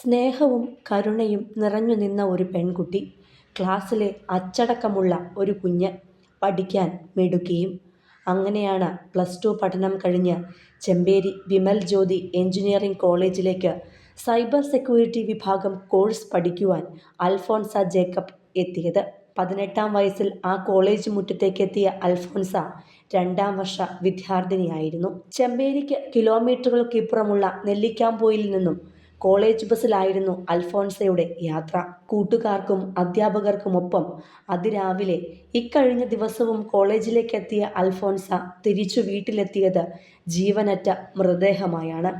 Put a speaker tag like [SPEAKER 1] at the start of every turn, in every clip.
[SPEAKER 1] സ്നേഹവും കരുണയും നിറഞ്ഞു നിന്ന ഒരു പെൺകുട്ടി ക്ലാസ്സിലെ അച്ചടക്കമുള്ള ഒരു കുഞ്ഞ് പഠിക്കാൻ മിടുക്കിയും. അങ്ങനെയാണ് പ്ലസ് ടു പഠനം കഴിഞ്ഞ് ചെമ്പേരി വിമൽ ജ്യോതി എഞ്ചിനീയറിംഗ് കോളേജിലേക്ക് സൈബർ സെക്യൂരിറ്റി വിഭാഗം കോഴ്സ് പഠിക്കുവാൻ അൽഫോൺസ ജേക്കബ് എത്തിയത്. പതിനെട്ടാം വയസ്സിൽ ആ കോളേജ് മുറ്റത്തേക്കെത്തിയ അൽഫോൺസ രണ്ടാം വർഷ വിദ്യാർത്ഥിനിയായിരുന്നു. ചെമ്പേരിക്ക് കിലോമീറ്ററുകൾക്കിപ്പുറമുള്ള നെല്ലിക്കാമ്പോയിൽ നിന്നും കോളേജ് ബസ്സിലായിരുന്നു അൽഫോൺസയുടെ യാത്ര. കൂട്ടുകാർക്കും അധ്യാപകർക്കുമൊപ്പം അതിരാവിലെ ഇക്കഴിഞ്ഞ ദിവസവും കോളേജിലേക്ക് എത്തിയ അൽഫോൺസ തിരിച്ചു വീട്ടിലെത്തിയത് ജീവനറ്റ മൃതദേഹമായാണ്.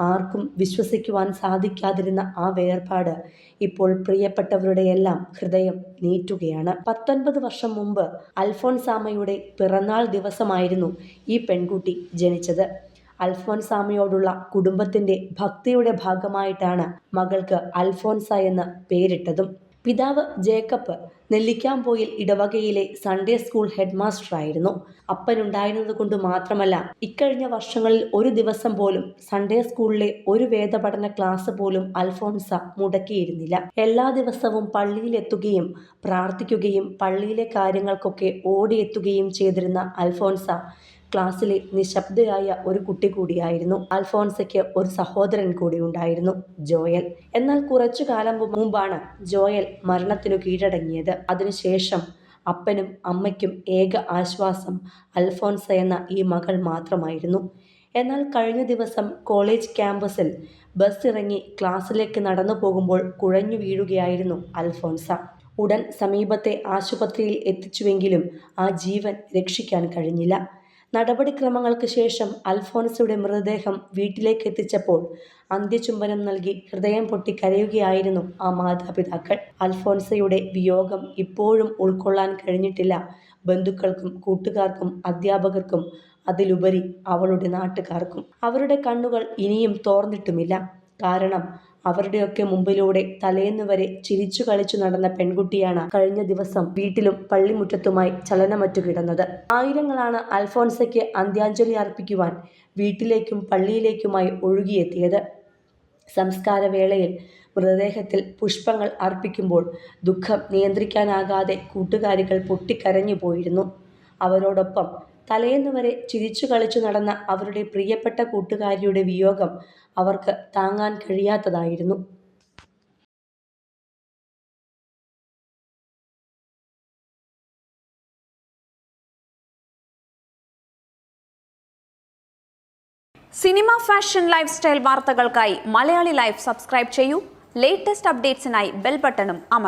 [SPEAKER 1] ആർക്കും വിശ്വസിക്കുവാൻ സാധിക്കാതിരുന്ന ആ വേർപാട് ഇപ്പോൾ പ്രിയപ്പെട്ടവരുടെ എല്ലാം ഹൃദയം നീറ്റുകയാണ് പത്തൊൻപത് വർഷം മുമ്പ് അൽഫോൺസാമയുടെ പിറന്നാൾ ദിവസമായിരുന്നു ഈ പെൺകുട്ടി ജനിച്ചത്. അൽഫോൻസാമയോടുള്ള കുടുംബത്തിന്റെ ഭക്തിയുടെ ഭാഗമായിട്ടാണ് മകൾക്ക് അൽഫോൻസ എന്ന് പേരിട്ടതും. പിതാവ് ജേക്കബ് നെല്ലിക്കാംപോയിൽ ഇടവകയിലെ സൺഡേ സ്കൂൾ ഹെഡ് മാസ്റ്ററായിരുന്നു അപ്പനുണ്ടായിരുന്നത് കൊണ്ട് മാത്രമല്ല ഇക്കഴിഞ്ഞ വർഷങ്ങളിൽ ഒരു ദിവസം പോലും സൺഡേ സ്കൂളിലെ ഒരു വേദപഠന ക്ലാസ് പോലും അൽഫോൺസ മുടക്കിയിരുന്നില്ല. എല്ലാ ദിവസവും പള്ളിയിലെത്തുകയും പ്രാർത്ഥിക്കുകയും പള്ളിയിലെ കാര്യങ്ങൾക്കൊക്കെ ഓടിയെത്തുകയും ചെയ്തിരുന്ന അൽഫോൺസ ക്ലാസ്സിലെ നിശബ്ദയായ ഒരു കുട്ടി കൂടിയായിരുന്നു. അൽഫോൺസയ്ക്ക് ഒരു സഹോദരൻ കൂടി ഉണ്ടായിരുന്നു ജോയൽ. എന്നാൽ കുറച്ചു കാലം മുമ്പാണ് ജോയൽ മരണത്തിനു കീഴടങ്ങിയത്. അതിനുശേഷം അപ്പനും അമ്മയ്ക്കും ഏക ആശ്വാസം അൽഫോൺസ എന്ന ഈ മകൾ മാത്രമായിരുന്നു. എന്നാൽ കഴിഞ്ഞ ദിവസം കോളേജ് ക്യാമ്പസിൽ ബസ് ഇറങ്ങി ക്ലാസ്സിലേക്ക് നടന്നു പോകുമ്പോൾ കുഴഞ്ഞു വീഴുകയായിരുന്നു അൽഫോൺസ ഉടൻ സമീപത്തെ ആശുപത്രിയിൽ എത്തിച്ചുവെങ്കിലും ആ ജീവൻ രക്ഷിക്കാൻ കഴിഞ്ഞില്ല. നടപടിക്രമങ്ങൾക്ക് ശേഷം അൽഫോൻസയുടെ മൃതദേഹം വീട്ടിലേക്ക് എത്തിച്ചപ്പോൾ അന്ത്യചുംബനം നൽകി ഹൃദയം പൊട്ടി കരയുകയായിരുന്നു ആ മാതാപിതാക്കൾ. അൽഫോൻസയുടെ വിയോഗം ഇപ്പോഴും ഉൾക്കൊള്ളാൻ കഴിഞ്ഞിട്ടില്ല. ബന്ധുക്കൾക്കും കൂട്ടുകാർക്കും അധ്യാപകർക്കും അതിലുപരി അവളുടെ നാട്ടുകാർക്കും. അവരുടെ കണ്ണുകൾ ഇനിയും തോർന്നിട്ടുമില്ല. കാരണം അവരുടെയൊക്കെ മുമ്പിലൂടെ തലേന്ന് വരെ ചിരിച്ചു കളിച്ചു നടന്ന പെൺകുട്ടിയാണ് കഴിഞ്ഞ ദിവസം വീട്ടിലും പള്ളിമുറ്റത്തുമായി ചലനമറ്റു കിടന്നത്. ആയിരങ്ങളാണ് അൽഫോൻസയ്ക്ക് അന്ത്യാഞ്ജലി അർപ്പിക്കുവാൻ വീട്ടിലേക്കും പള്ളിയിലേക്കുമായി ഒഴുകിയെത്തിയത്. സംസ്കാരവേളയിൽ മൃതദേഹത്തിൽ പുഷ്പങ്ങൾ അർപ്പിക്കുമ്പോൾ ദുഃഖം നിയന്ത്രിക്കാനാകാതെ കൂട്ടുകാരികൾ പൊട്ടിക്കരഞ്ഞു പോയിരുന്നു അവരോടൊപ്പം തലേന്ന് വരെ ചിരിച്ചു കളിച്ചു നടന്ന അവരുടെ പ്രിയപ്പെട്ട കൂട്ടുകാരിയുടെ വിയോഗം അവർക്ക് താങ്ങാൻ കഴിയാത്തതായിരുന്നു.
[SPEAKER 2] സിനിമ ഫാഷൻ ലൈഫ് സ്റ്റൈൽ വാർത്തകൾക്കായി മലയാളി ലൈഫ് സബ്സ്ക്രൈബ് ചെയ്യൂ. ലേറ്റസ്റ്റ് അപ്ഡേറ്റ്സിനായി ബെൽ ബട്ടണും അമർ